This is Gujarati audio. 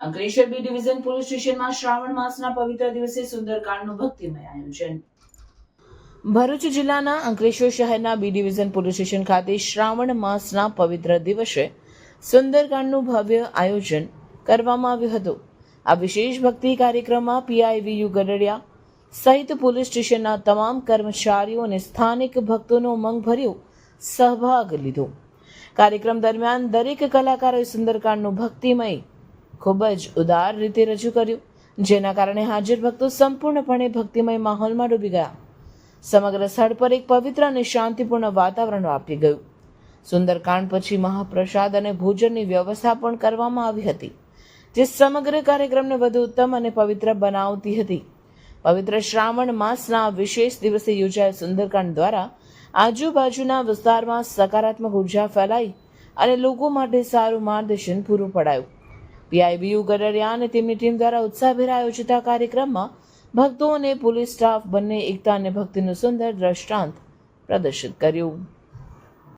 અંકલેશ્વર બી ડિવિઝન પોલીસ સ્ટેશનમાં શ્રાવણ માસના પવિત્ર દિવસે સુંદરકાંડનું ભક્તિમય આયોજન. ભરૂચ જિલ્લાના અંકલેશ્વર શહેરના બી ડિવિઝન પોલીસ સ્ટેશન ખાતે શ્રાવણ માસના પવિત્ર દિવસે સુંદરકાંડનું ભવ્ય આયોજન કરવામાં આવ્યું હતું. આ વિશેષ ભક્તિ કાર્યક્રમમાં પીઆઈવીયુ ગઢડિયા સહિત પોલીસ સ્ટેશનના તમામ કર્મચારીઓ અને સ્થાનિક ભક્તોનો ઉમંગભર્યો સહભાગ લીધો. કાર્યક્રમ દરમિયાન દરેક કલાકારોએ સુંદરકાંડનું ભક્તિમય ખૂબ જ ઉદાર રીતે રજૂ કર્યું. જેના કારણે હાજર ભક્તો સંપૂર્ણપણે ભક્તિમય માહોલમાં ડૂબી ગયા. સમગ્ર સ્થળ પર એક પવિત્ર અને શાંતિપૂર્ણ વાતાવરણ વ્યાપી ગયું. સુંદરકાંડ પછી મહાપ્રસાદ અને ભોજનની વ્યવસ્થા પણ કરવામાં આવી હતી, જે સમગ્ર કાર્યક્રમને વધુ ઉત્તમ અને પવિત્ર બનાવતી હતી. પવિત્ર શ્રાવણ માસના વિશેષ દિવસે યોજાયેલ સુંદરકાંડ દ્વારા આજુબાજુના વિસ્તારમાં સકારાત્મક ઊર્જા ફેલાઈ અને લોકો માટે સારું માર્ગદર્શન પૂરું પડાયું. પીઆઈબીયુ ગડરિયા અને તેમની ટીમ દ્વારા ઉત્સાહભેર આયોજિત આ કાર્યક્રમમાં ભક્તો અને પોલીસ સ્ટાફ બંને એકતા અને ભક્તિનું સુંદર દ્રષ્ટાંત પ્રદર્શિત કર્યું.